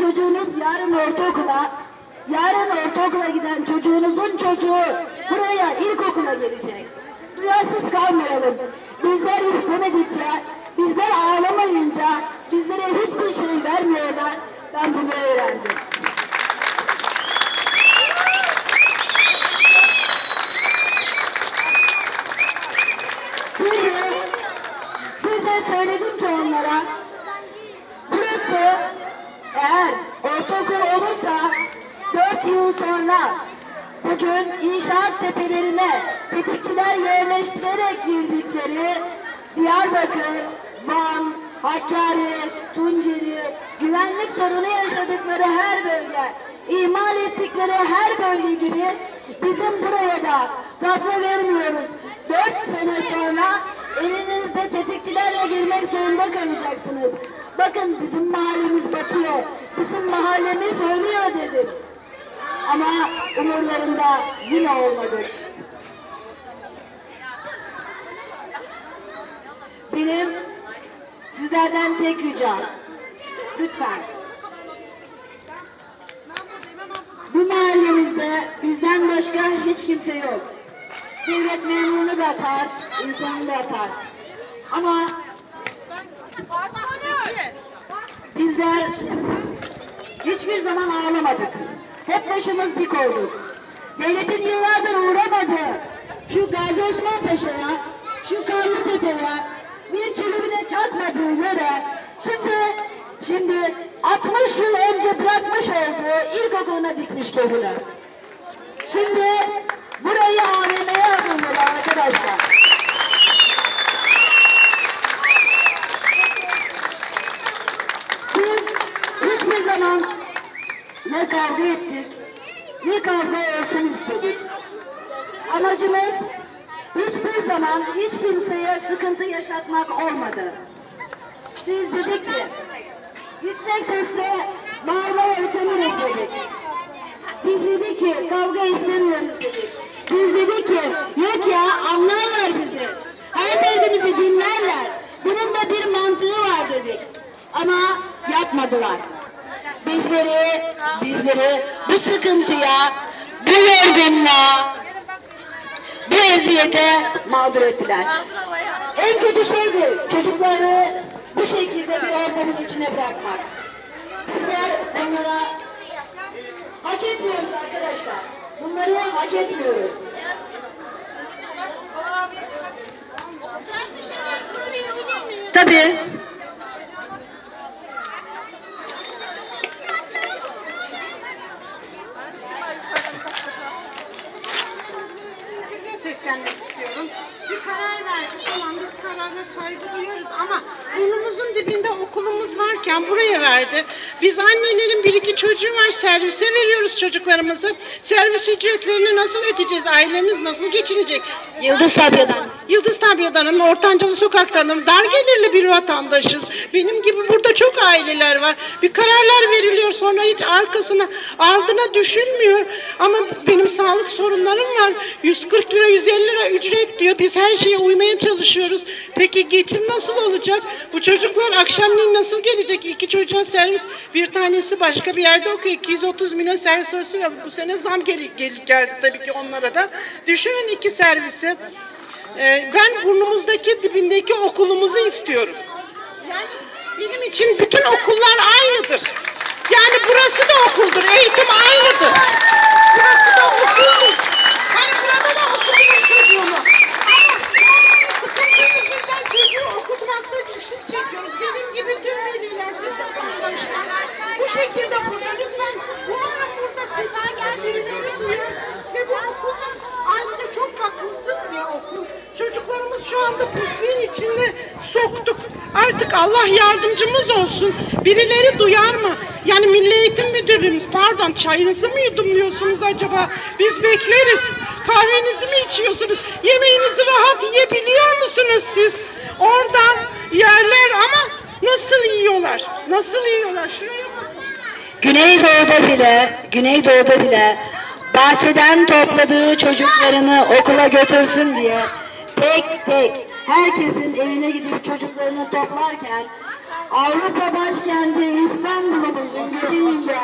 çocuğunuz yarın ortaokula, yarın ortaokula giden çocuğunuzun çocuğu buraya ilkokula gelecek. Duyarsız kalmayalım. Bizler istemedikçe, bizler ağlamayınca bizlere hiçbir şey vermiyorlar. Ben bunu öğrendim. Bir gün bir de söyledim ki onlara eğer ortaokul olursa dört yıl sonra bugün inşaat tepelerine tetikçiler yerleştirerek girdikleri Diyarbakır, Van, Hakkari, Tunceli, güvenlik sorunu yaşadıkları her bölge, imal ettikleri her bölge gibi bizim buraya da fazla vermiyoruz. Dört sene sonra elinizde tetikçilerle girmek zorunda kalacaksınız. Bakın bizim mahallemiz batıyor, bizim mahallemiz ölüyor dedim. Ama umurlarında yine olmadı. Benim sizlerden tek ricam, lütfen bu mahallemizde bizden başka hiç kimse yok. Devlet memurunu da atar, insanı da atar. Ama bizler hiçbir zaman ağlamadık. Hep başımız dik olduk. Devletin yıllardır uğramadığı şu Gazi Osman Paşa'ya, şu Karlıtepe'ye bir çivi bile çakmadığı yere şimdi şimdi 60 yıl önce bırakmış olduğu ilkokuluna dikmiş gözünü. Şimdi burayı AVM'ye hazırlıyorlar arkadaşlar. Biz hiçbir zaman ne kavga ettik, ne kavga olsun istedik. Amacımız hiçbir zaman hiç kimseye sıkıntı yaşatmak olmadı. Biz dedik ki, yüksek sesle bağırmaya utanırız dedik. Biz dedik ki kavga istemiyoruz dedik. Biz dedik ki yok ya anlarlar bizi. Her teyzemizi dinlerler. Bunun da bir mantığı var dedik. Ama yapmadılar. Bizleri, bizleri bu sıkıntıya, bu yorgunluğa, bu eziyete mağdur ettiler. En kötü şeydi çocukları bu şekilde bir ortamın içine bırakmak. Bizler onlara hak etmiyoruz arkadaşlar. Bunları hak etmiyoruz. Tabii. Seslenmek istiyorum. Bir karar verdik. Tamam biz kararına saygı duyuyoruz ama burnumuzun dibinde okulumuz varken buraya verdi. Biz annelerin bir iki çocuğu var servise veriyoruz çocuklarımızı. Servis ücretlerini nasıl ödeyeceğiz? Ailemiz nasıl geçinecek? Yıldız Tabya'dan. Yıldız Tabia'danım, Ortancalı Sokak'tanım, dar gelirli bir vatandaşız. Benim gibi burada çok aileler var. Bir kararlar veriliyor sonra hiç arkasına, ardına düşünmüyor. Ama benim sağlık sorunlarım var. 140 lira, 150 lira ücret diyor. Biz her şeye uymaya çalışıyoruz. Peki geçim nasıl olacak? Bu çocuklar akşamleyin nasıl gelecek? İki çocuğa servis, bir tanesi başka bir yerde okuyor. 230 milyon servis arası var. Bu sene zam gel gel geldi tabii ki onlara da. Düşünün iki servisi. Ee, ben burnumuzdaki dibindeki okulumuzu istiyorum. Benim için bütün okullar aynıdır. Yani burası da okuldur, eğitim aynıdır. Burası da okuldur. Ben burada da okutayım çocuğumu. Ama sıkıntı yüzünden çocuğu okutmakta güçlük çekiyoruz. Benim gibi tüm veliler, bu şekilde burada. Lütfen ara burada sesini duyuyoruz. Ve bu okulda çok bakımsız bir okul. Çocuklarımız şu anda pisliğin içinde soktuk. Artık Allah yardımcımız olsun. Birileri duyar mı? Yani Milli Eğitim Müdürümüz pardon çayınızı mı yudumluyorsunuz acaba? Biz bekleriz. Kahvenizi mi içiyorsunuz? Yemeğinizi rahat yiyebiliyor musunuz siz? Oradan yerler ama nasıl yiyorlar? Nasıl yiyorlar? Şuraya bakın. Güneydoğu'da bile, Güneydoğu'da bile bahçeden topladığı çocuklarını okula götürsün diye tek tek herkesin evine gidip çocuklarını toplarken Avrupa başkenti İstanbul'umuzun göbeğinde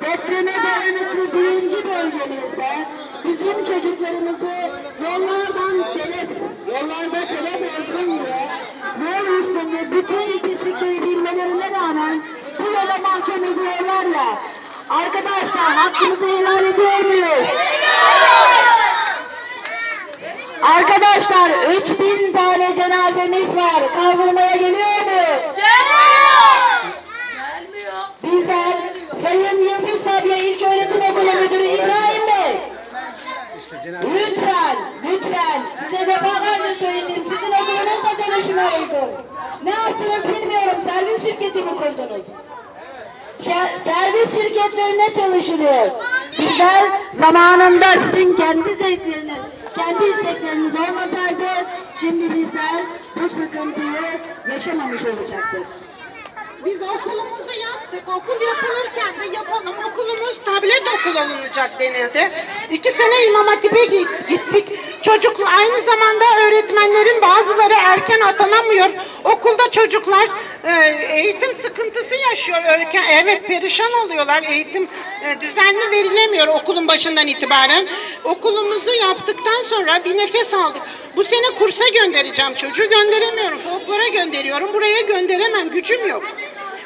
depreme dayanıklı birinci bölgemizde bizim çocuklarımızı yollardan telef, yollarda telef olsun diye yol üstünde bütün Arkadaşlar hakkımızı helal ediyor muyuz? Arkadaşlar 3000 tane cenazemiz var. Kaldırmaya geliyor mu? Gelmiyor. Bizler Sayın Yıldız Tabiye İlköğretim Okulu Müdürü İbrahim Bey. Lütfen, lütfen size defalarca söyledim. Sizin okulunuz da dönüşüme uygun. Ne yaptınız bilmiyorum. Servis şirketi mi kurdunuz? Servis şirketlerine çalışılıyor. Bizler zamanında sizin kendi zevkleriniz, kendi istekleriniz olmasaydı şimdi bizler bu sıkıntıyı yaşamamış olacaktık. Biz okulumuzu yaptık. Okul yapılırken de yapalım. Okulumuz tablet okul olunacak denildi. İki sene İmam Hatip'e gi- gittik. Çocuk aynı zamanda öğretmenlerin bazıları erken atanamıyor. Okulda çocuklar e, eğitim sıkıntısı yaşıyor. Evet perişan oluyorlar. Eğitim e, düzenli verilemiyor okulun başından itibaren. Okulumuzu yaptıktan sonra bir nefes aldık. Bu sene kursa göndereceğim çocuğu. Gönderemiyorum. Soğuklara gönderiyorum. Buraya gönderemem. Gücüm yok.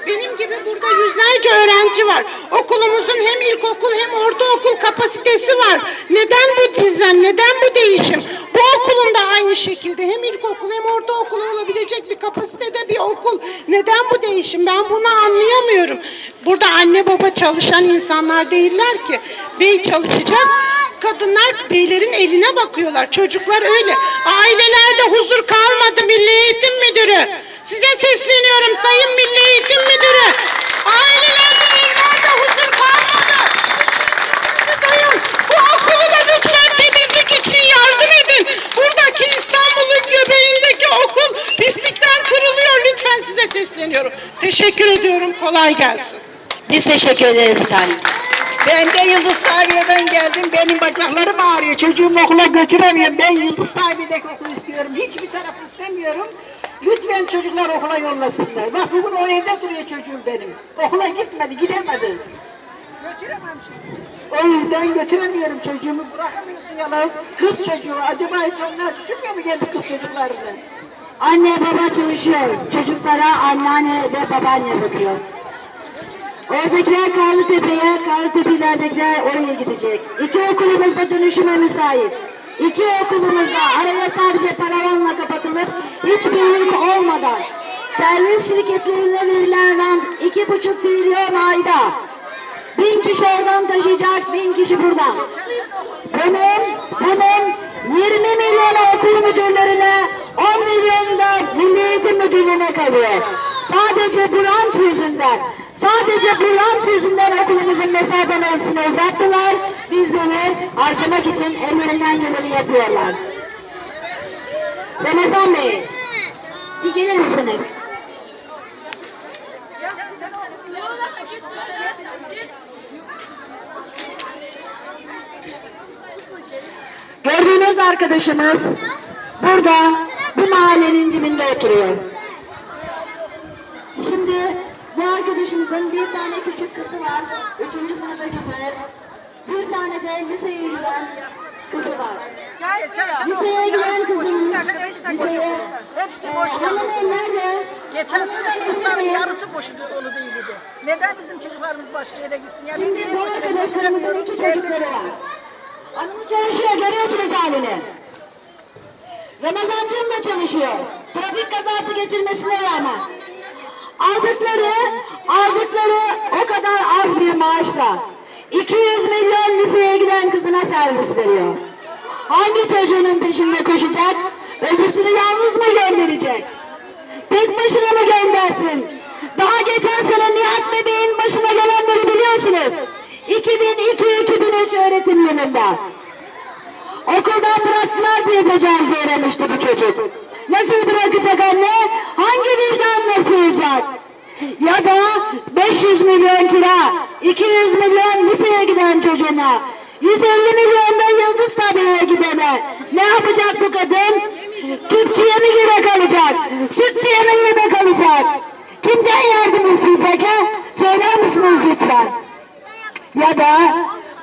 Benim gibi burada yüzlerce öğrenci var. Okulumuzun hem ilkokul hem ortaokul kapasitesi var. Neden bu dizen, neden bu değişim? Bu okulun da aynı şekilde hem ilkokul hem ortaokul olabilecek bir kapasitede bir okul. Neden bu değişim? Ben bunu anlayamıyorum. Burada anne baba çalışan insanlar değiller ki. Bey çalışacak, kadınlar beylerin eline bakıyorlar. Çocuklar öyle. Ailelerde huzur kalmadı Milli Eğitim Müdürü. Size sesleniyorum Sayın Milli Eğitim Müdürü. Ailelerde evlerde huzur kalmadı. Dayım, bu okulu da lütfen temizlik için yardım edin. Buradaki İstanbul'un göbeğindeki okul pislikten kırılıyor. Lütfen size sesleniyorum. Teşekkür ediyorum. Kolay gelsin. Biz teşekkür ederiz bir tane. Ben de Yıldız Tabiye'den geldim. Benim bacaklarım ağrıyor. Çocuğumu okula götüremiyorum. Ben Yıldız Tabiye'deki okulu istiyorum. Hiçbir taraf istemiyorum. Lütfen çocuklar okula yollasınlar. Bak bugün o evde duruyor çocuğum benim. Okula gitmedi, gidemedi. Götüremem şimdi. O yüzden götüremiyorum çocuğumu. Bırakamıyorsun yalnız. Kız çocuğu. Acaba hiç onlar düşünmüyor mu kendi kız çocuklarını? Anne baba çalışıyor. Çocuklara anneanne ve babaanne bakıyor. Oradakiler Karlıtepe'ye, Karlıtepe'lerdekiler oraya gidecek. İki okulumuz da dönüşüme müsait. İki okulumuz da araya sadece paravanla kapatılıp hiçbir yük olmadan servis şirketlerine verilen rant iki buçuk trilyon ayda. Bin kişi oradan taşıyacak, bin kişi buradan. Bunun, bunun 20 milyon okul müdürlerine, 10 milyon da Milli Eğitim Müdürlüğü'ne kalıyor. Sadece bu rant yüzünden, sadece bu rant yüzünden okulumuzun mesafe mevzusunu uzattılar. Bizleri harcamak için ellerinden geleni yapıyorlar. Ramazan Bey, bir gelir misiniz? Gördüğünüz arkadaşımız burada bu mahallenin dibinde oturuyor. Şimdi bu arkadaşımızın bir tane küçük kızı var. Üçüncü sınıfa gidiyor. Bir tane de liseye giden kızı var. Liseye giden kızımız liseye... Hepsi Ee, boş hanımın nerede? Geçen sene sınıfların yarısı boşu dolu değildi. Neden bizim çocuklarımız başka yere gitsin? Ya Şimdi bu arkadaşlarımızın iki çocukları var. Hanımı çalışıyor, görüyorsunuz halini. Ramazancığım da çalışıyor. Trafik kazası geçirmesine rağmen. Aldıkları, aldıkları o kadar az bir maaşla 200 milyon liseye giden kızına servis veriyor. Hangi çocuğunun peşinde koşacak? Öbürsünü yalnız mı gönderecek? Tek başına mı göndersin? Daha geçen sene Nihat Bebeğin başına gelenleri biliyorsunuz. 2002-2003 öğretim yılında. Okuldan bıraktılar diye tecavüz öğrenmişti bu çocuk. Nasıl bırakacak anne? Hangi vicdanla sığacak? Ya da 500 milyon kira, 200 milyon liseye giden çocuğuna, 150 milyon da Yıldız Tabi'ye gidene. Ne yapacak bu kadın? Tüpçüye mi yemek alacak? Sütçüye mi yemek alacak? Kimden yardım isteyecek ha? Söyler misiniz lütfen? Ya da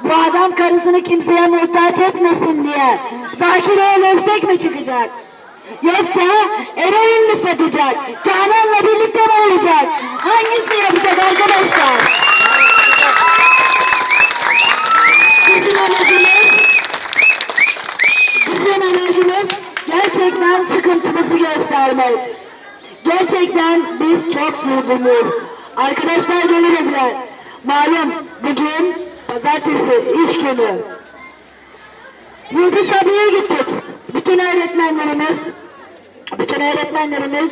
bu adam karısını kimseye muhtaç etmesin diye Zakire'ye destek mi çıkacak? Yoksa eroin mi satacak? Canan'la birlikte mi olacak? Hangisini yapacak arkadaşlar? Bizim amacımız Bizim amacımız gerçekten sıkıntımızı göstermek. Gerçekten biz çok sürgünlüyüz. Arkadaşlar gelirler. Malum bugün pazartesi iş günü. Yıldız abiye gittik. Bütün öğretmenlerimiz bütün öğretmenlerimiz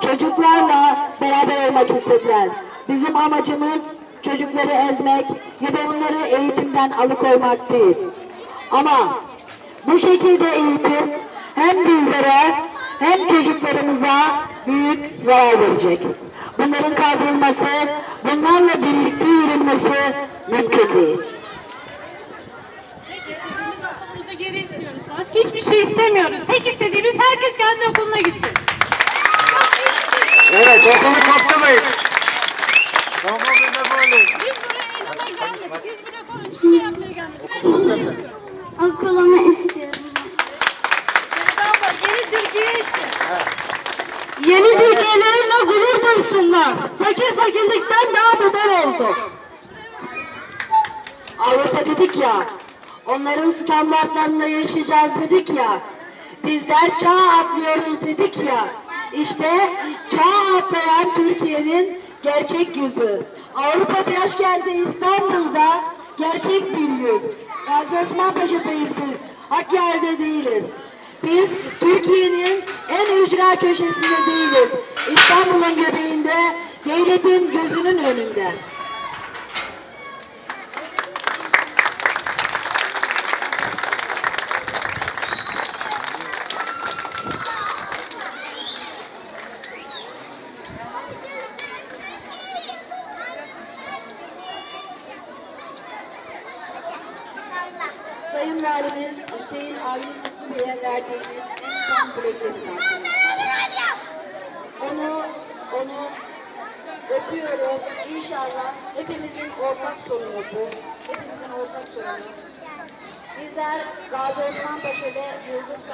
çocuklarla beraber olmak istediler. Bizim amacımız çocukları ezmek ya da onları eğitimden alıkoymak değil. Ama bu şekilde eğitim hem bizlere hem çocuklarımıza büyük zarar verecek. Bunların kaldırılması, bunlarla birlikte yürünmesi mümkün değil. Okulumuza geri istiyoruz. Başka hiçbir şey istemiyoruz. Tek istediğimiz herkes kendi okuluna gitsin. Evet okulu kaptırmayın. Tamam ne böyle? Biz buraya eğlenmeye gelmedik. Biz buraya hiçbir şey yapmaya gelmedik. Herkes istiyor. Okulumu istiyorum. Yeni Türkiye'lerine gurur duysunlar. Fakir fakirlikten daha beter oldu. Avrupa dedik ya, onların yaşayacağız dedik ya, bizler çağ atlıyoruz dedik ya, işte çağ atlayan Türkiye'nin gerçek yüzü. Avrupa başkenti İstanbul'da gerçek bir yüz. Gazi Osman Paşa'dayız biz, Hakkari'de değiliz. Biz Türkiye'nin en ücra köşesinde değiliz. İstanbul'un göbeğinde, devletin gözünün önünde.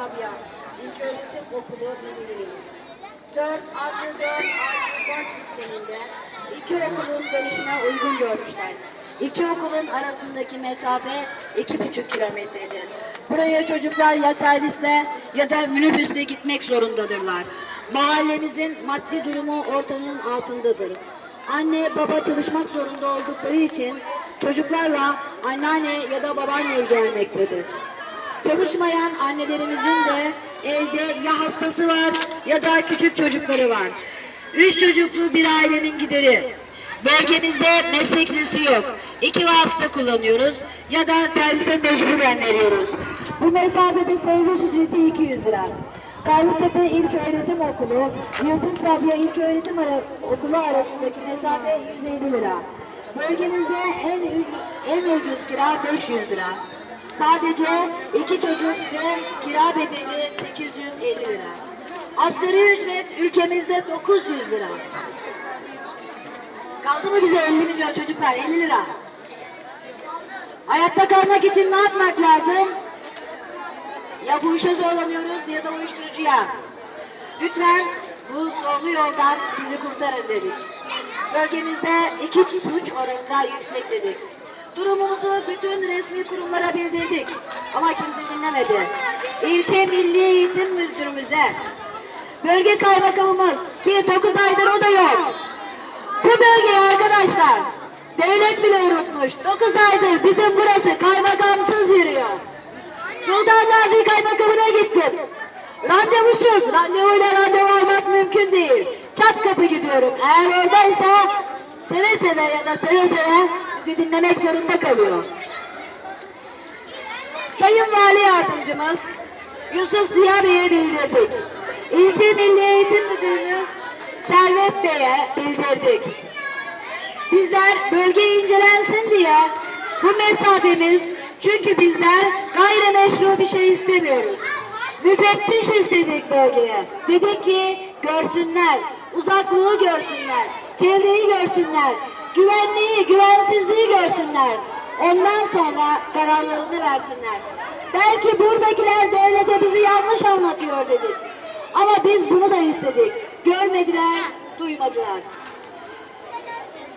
Kabya İlköğretim Okulu müdürüyüz. 4 artı 4 artı 4 sisteminde iki okulun bölüşüne uygun görmüşler. İki okulun arasındaki mesafe iki buçuk kilometredir. Buraya çocuklar ya servisle ya da minibüsle gitmek zorundadırlar. Mahallemizin maddi durumu ortanın altındadır. Anne baba çalışmak zorunda oldukları için çocuklarla anneanne ya da babaanne ilgilenmektedir. Çalışmayan annelerimizin de evde ya hastası var ya da küçük çocukları var. Üç çocuklu bir ailenin gideri. Bölgemizde meslek lisesi yok. İki vasıta kullanıyoruz ya da servise mecburen veriyoruz. Bu mesafede servis ücreti 200 lira. Karlıtepe İlk Öğretim Okulu, Yıldız Rabia İlk Öğretim Ara- Okulu arasındaki mesafe 150 lira. Bölgemizde en, en ucuz kira 500 lira. Sadece iki çocuk ve kira bedeli 850 lira. Asgari ücret ülkemizde 900 lira. Kaldı mı bize 50 milyon çocuklar 50 lira? Hayatta kalmak için ne yapmak lazım? Ya bu işe zorlanıyoruz ya da uyuşturucuya. Lütfen bu zorlu yoldan bizi kurtarın dedik. Bölgemizde iki suç oranı daha yüksek dedik. Durumumuzu bütün resmi kurumlara bildirdik. Ama kimse dinlemedi. İlçe Milli Eğitim Müdürümüze, bölge kaymakamımız ki 9 aydır o da yok. Bu bölgeyi arkadaşlar devlet bile unutmuş. 9 aydır bizim burası kaymakamsız yürüyor. Sultan Gazi Kaymakamına gittim. Randevusuz, randevuyla randevu almak mümkün değil. Çat kapı gidiyorum. Eğer oradaysa seve seve ya da seve seve bizi dinlemek zorunda kalıyor. Sayın Vali Yardımcımız Yusuf Ziya Bey'e bildirdik. İlçe Milli Eğitim Müdürümüz Servet Bey'e bildirdik. Bizler bölge incelensin diye bu mesafemiz çünkü bizler gayrimeşru bir şey istemiyoruz. Müfettiş istedik bölgeye. Dedik ki görsünler uzaklığı görsünler, çevreyi görsünler, güvenliği, güvensizliği görsünler. Ondan sonra kararlarını versinler. Belki buradakiler devlete bizi yanlış anlatıyor dedik. Ama biz bunu da istedik. Görmediler, duymadılar.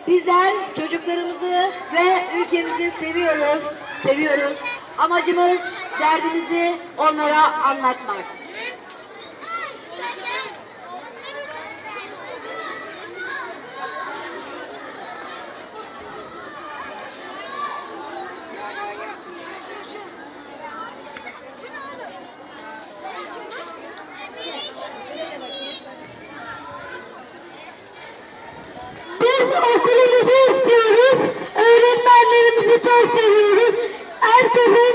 Bizler çocuklarımızı ve ülkemizi seviyoruz, seviyoruz. Amacımız derdimizi onlara anlatmak. Biz okulumuzu istiyoruz. Öğretmenlerimizi çok seviyoruz. Herkesin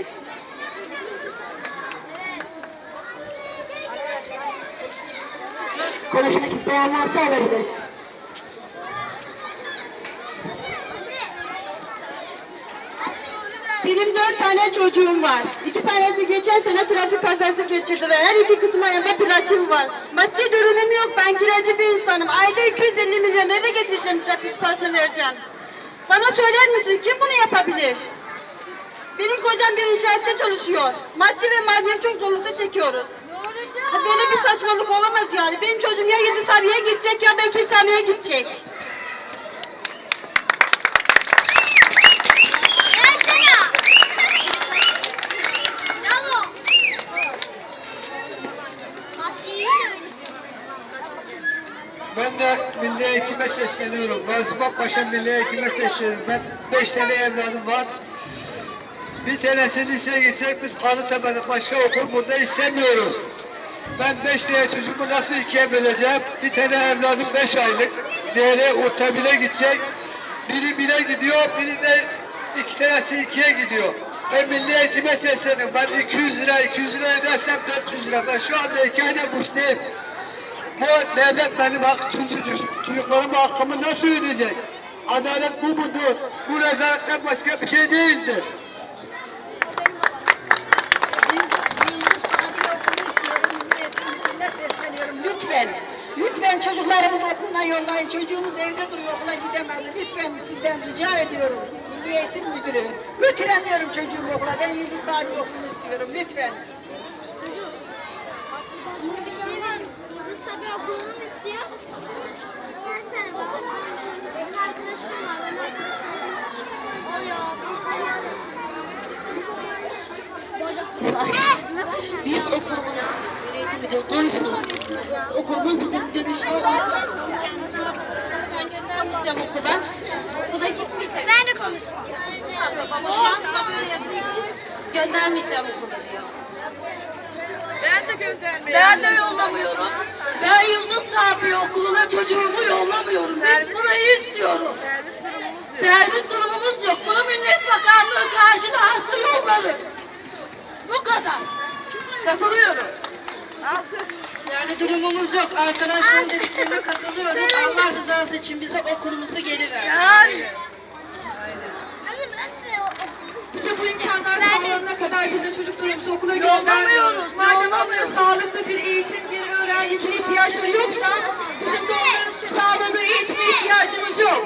biz. Konuşmak isteyen varsa alabilir. Benim dört tane çocuğum var. İki tanesi geçen sene trafik kazası geçirdiler. Her iki kızım ayağında platin var. Maddi durumum yok. Ben kiracı bir insanım. Ayda 250 milyon eve getireceğim size kız parasını vereceğim. Bana söyler misin kim bunu yapabilir? Benim kocam bir inşaatçı çalışıyor. Maddi ve manevi çok zorlukta çekiyoruz. Ha, Böyle bir saçmalık olamaz yani. Benim çocuğum ya Yıldız abiye gidecek ya Bekir Sami'ye gidecek. Ben de Milli Eğitim'e sesleniyorum. Gazi Paşa Milli Eğitim'e sesleniyorum. Ben beş tane evladım var. Bir tanesi liseye gidecek, biz Kalıtepe'de başka okul burada istemiyoruz. Ben beş tane çocuğumu nasıl ikiye böleceğim? Bir tane evladım beş aylık, diğeri orta bile gidecek. Biri bire gidiyor, biri de iki tanesi ikiye gidiyor. Ben milli eğitime sesleniyorum. Ben 200 lira, 200 lira ödersem 400 lira. Ben şu anda iki ayda bursluyum. Bu devlet benim hak, çocuk, çocuklarıma hakkımı nasıl ödeyecek? Adalet bu mudur? Bu rezaletten başka bir şey değildir. Yollayın. Çocuğumuz evde duruyor okula gidemedi. Lütfen sizden rica ediyorum. Milli Eğitim Müdürü. Götüremiyorum çocuğumu okula. Ben Yıldız Tabi Okulu istiyorum. Lütfen. Yine bir şey var. Yıldız Sabi okulunu istiyor? Gelsene bak. Benim arkadaşım var. Arkadaşım. Oluyor. Biz okulumuzu istiyoruz. Müdürü duysun. Okulumuz bizim dönüşme okulumuz. Ben göndermeyeceğim okula. Okula gitmeyecek. Ben de konuşacağım. Babam böyle yaptığı için göndermeyeceğim okula diyor. Ben de göndermeyeyim. Ben de yollamıyorum. Ben Yıldız Tabi okuluna çocuğumu yollamıyorum. Biz burayı istiyoruz. Servis durumumuz yok. Bunu Millet Bakanlığı karşılarsa yollarız. Bu kadar. Katılıyorum. Yani durumumuz yok. Arkadaşların dediklerine katılıyorum. Allah rızası için bize okulumuzu geri ver. Bize bu imkanlar sağlanana kadar biz de çocuklarımızı okula Yollamıyoruz, Madem onların sağlıklı bir eğitim, bir öğrenci ihtiyaçları yoksa bizim de onların sağladığı eğitime ihtiyacımız yok.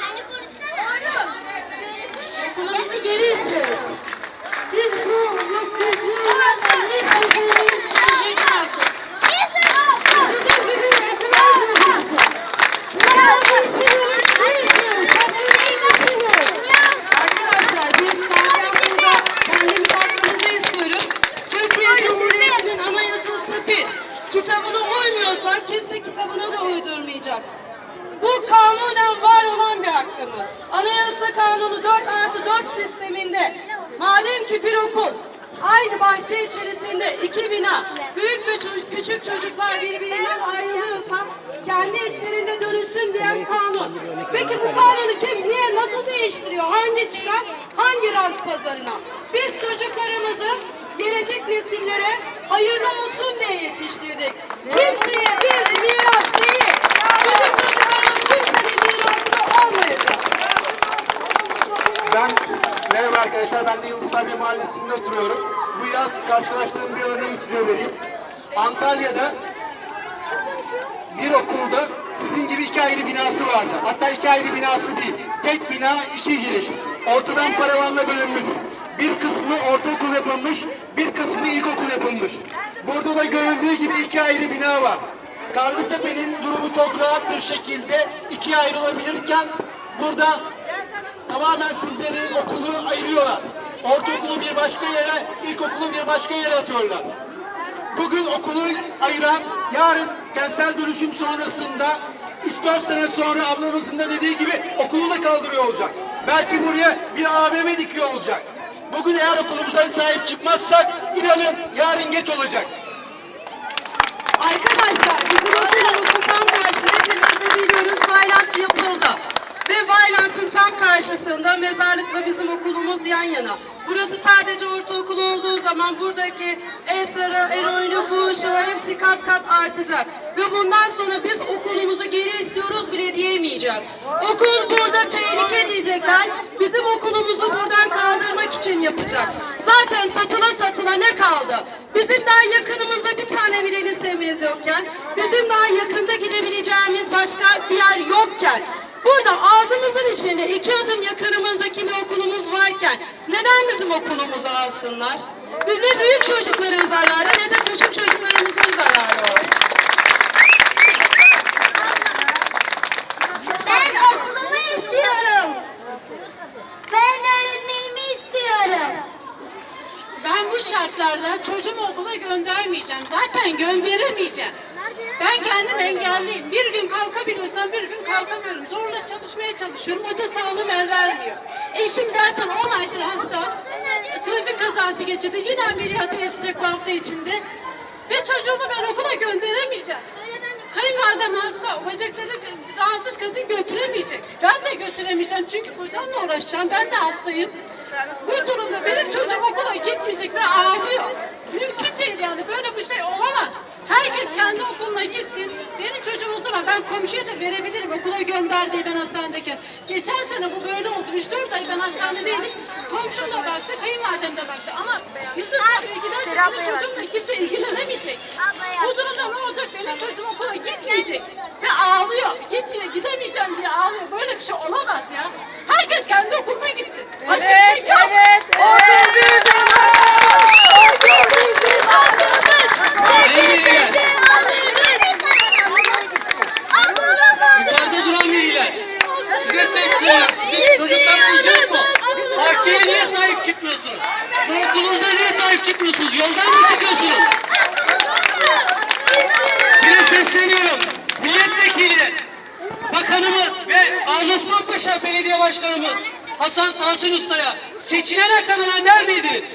Sen de konuşsana. Okulumuzu geri istiyoruz. Biz bu yok biz bu öğrenmeyi okulumuzu şaşırdık artık. Sizin gibi okullar bırakırsın. Bunları istiyoruz, geri istiyoruz. Hakkını istiyoruz. Arkadaşlar biz madem burada kendi hakkımızı istiyoruz. Türkiye Cumhuriyeti'nin anayasası bir. Kitabına uymuyorsa kimse kitabına da uydurmayacak. Bu kanunen var olan bir hakkımız. Anayasa kanunu 4 artı 4 sisteminde madem ki bir okul aynı bahçe içerisinde iki bina, büyük ve ço- küçük çocuklar birbirinden ayrılıyorsa kendi içlerinde dönüşsün diyen kanun. Peki bu kanunu kim, niye, nasıl değiştiriyor? Hangi çıkar, hangi rant pazarına? Biz çocuklarımızı gelecek nesillere hayırlı olsun diye yetiştirdik. Kimseye biz miras değil. Bizim çocuklarımız kimsenin mirası olmayacak. Ben, merhaba arkadaşlar, ben de Yıldız Sabiha Mahallesi'nde oturuyorum. Bu yaz karşılaştığım bir örneği size vereyim. Antalya'da bir okulda sizin gibi iki ayrı binası vardı. Hatta iki ayrı binası değil. Tek bina, iki giriş. Ortadan paravanla bölünmüş. Bir kısmı ortaokul yapılmış, bir kısmı ilkokul yapılmış. Burada da görüldüğü gibi iki ayrı bina var. Karlıtepe'nin durumu çok rahat bir şekilde ikiye ayrılabilirken burada tamamen sizleri okulu ayırıyorlar. Ortaokulu bir başka yere, ilkokulu bir başka yere atıyorlar. Bugün okulu ayıran, yarın kentsel dönüşüm sonrasında 3-4 sene sonra ablamızın da dediği gibi okulu da kaldırıyor olacak. Belki buraya bir AVM dikiyor olacak. Bugün eğer okulumuza sahip çıkmazsak inanın yarın geç olacak. Arkadaşlar bizim okulumuzun tam karşısında hepimiz de biliyoruz Vaylant yapıldı. Ve Vaylant'ın tam karşısında mezarlıkla bizim okulumuz yan yana. Burası sadece ortaokul olduğu zaman buradaki esrarı, eroini, fuhuşu hepsi kat kat artacak. Ve bundan sonra biz okulumuzu geri istiyoruz bile diyemeyeceğiz. Okul burada tehlike diyecekler. Bizim okulumuzu buradan kaldırmak için yapacak. Zaten satıla satıla ne kaldı? Bizim daha yakınımızda bir tane bile lisemiz yokken, bizim daha yakında gidebileceğimiz başka bir yer yokken, burada ağzımızın içinde iki adım yakınımızdaki bir okulumuz varken neden bizim okulumuzu alsınlar? Bize büyük çocukların zararı ne de küçük çocuklarımızın zararı olur. Ben okulumu istiyorum. Ben öğretmenimi istiyorum. Ben bu şartlarda çocuğumu okula göndermeyeceğim. Zaten gönderemeyeceğim. Ben kendim engelliyim. Bir gün kalkabiliyorsam bir gün kalkamıyorum. Zorla çalışmaya çalışıyorum. O da sağlığım el vermiyor. Eşim zaten 10 aydır hasta. Trafik kazası geçirdi. Yine ameliyata yatacak bu hafta içinde. Ve çocuğumu ben okula gönderemeyeceğim. Kayınvalidem hasta, bacakları rahatsız kadın götüremeyecek. Ben de götüremeyeceğim çünkü kocamla uğraşacağım. Ben de hastayım. Bu durumda benim çocuğum okula gitmeyecek ve ağlıyor. Mümkün değil yani böyle bir şey olamaz. Herkes kendi okuluna gitsin. Benim çocuğum o zaman ben komşuya da verebilirim okula gönder diye ben hastanedeyken. Geçen sene bu böyle oldu. 3-4 ay ben hastanedeydim. Komşum da baktı, kayınvalidem de baktı. Ama Yıldız abiye giderse benim çocuğumla kimse ilgilenemeyecek. Bu durumda ne olacak? Benim çocuğum okula gitmeyecek. Ve ağlıyor. Gitmiyor, gidemeyeceğim diye ağlıyor. Böyle bir şey olamaz ya. Herkes kendi okuluna gitsin. Başka bir şey yok. Yukarıda duran veliler. Size sesleniyorum. Sizin çocuklar olacak mı? Bahçeye niye sahip çıkmıyorsunuz? Bu okulunuza niye sahip çıkmıyorsunuz? Yoldan mı çıkıyorsunuz? Size sesleniyorum. Milletvekiline, bakanımız ve Ağzı Osman Paşa Belediye Başkanımız Tahsin Usta'ya seçilene kadar neredeydiniz?